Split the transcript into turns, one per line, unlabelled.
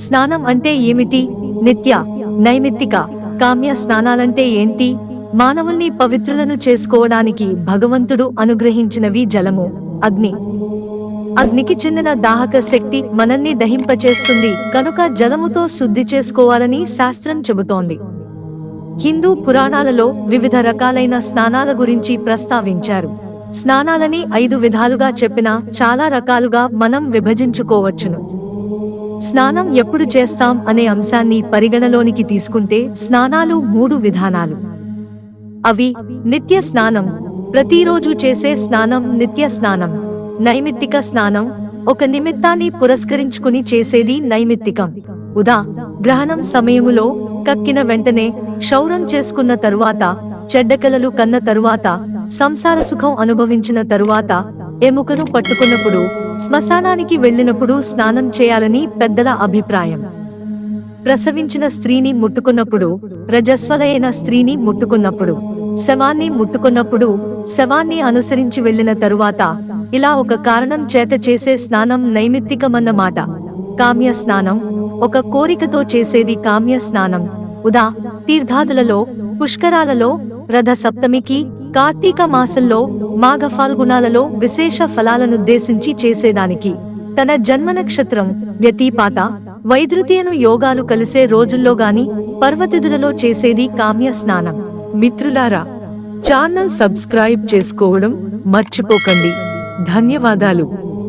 స్నానం అంటే ఏమిటి? నిత్య నైమిత్తిక కామ్య స్నానాలంటే ఏంటి? మానవుల్ని పవిత్రులను చేసుకోవడానికి భగవంతుడు అనుగ్రహించినవి జలము అగ్ని. అగ్నికి చెందిన దాహక శక్తి మనల్ని దహింపచేస్తుంది కనుక జలముతో శుద్ధి చేసుకోవాలని శాస్త్రం చెబుతోంది. హిందూ పురాణాలలో వివిధ రకాలైన స్నానాల గురించి ప్రస్తావించారు. స్నానాలని ఐదు విధాలుగా చెప్పినా చాలా రకాలుగా మనం విభజించుకోవచ్చును. స్నానం ఎప్పుడు చేస్తాం అనే అంశాన్ని పరిగణలోనికి తీసుకుంటే స్నానాలు మూడు విధానాలు. అవి నిత్య స్నానం ప్రతిరోజు చేసే స్నానం నిత్య స్నానం నైమిత్తిక స్నానం ఒక నిమిత్తాన్ని పురస్కరించుకుని చేసేది నైమిత్తికం. ఉదా గ్రహణం సమయములో కక్కిన వెంటనే క్షౌరం చేసుకున్న తరువాత చెడ్డకలలు కన్న తరువాత సంసార సుఖం అనుభవించిన తరువాత ఎముకను పట్టుకున్నప్పుడు శ్మశానానికి వెళ్ళినప్పుడు స్నానం చేయాలని పెద్దల అభిప్రాయం. ప్రసవించిన స్త్రీని ముట్టుకున్నప్పుడు రజస్వలైన స్త్రీని ముట్టుకున్నప్పుడు శవాన్ని ముట్టుకున్నప్పుడు శవాన్ని అనుసరించి వెళ్ళిన తరువాత ఇలా ఒక కారణం చేత చేసే స్నానం నైమిత్తికమన్నమాట. కామ్య స్నానం ఒక కోరికతో చేసేది కామ్య స్నానం. ఉదా తీర్థాదులలో పుష్కరాలలో రథ సప్తమికి కార్తీక మాసంలో మాఘ ఫాల్గుణాలలో విశేష ఫలాలనుద్దేశించి చేసేదానికి తన జన్మ నక్షత్రం వ్యతిపాత వైద్యుతియను యోగాలు కలిసే రోజుల్లో గాని పర్వతిదులలో చేసేది కామ్య స్నానం.
మిత్రులారా ఛానల్ సబ్స్క్రైబ్ చేసుకోవడం మర్చిపోకండి. ధన్యవాదాలు.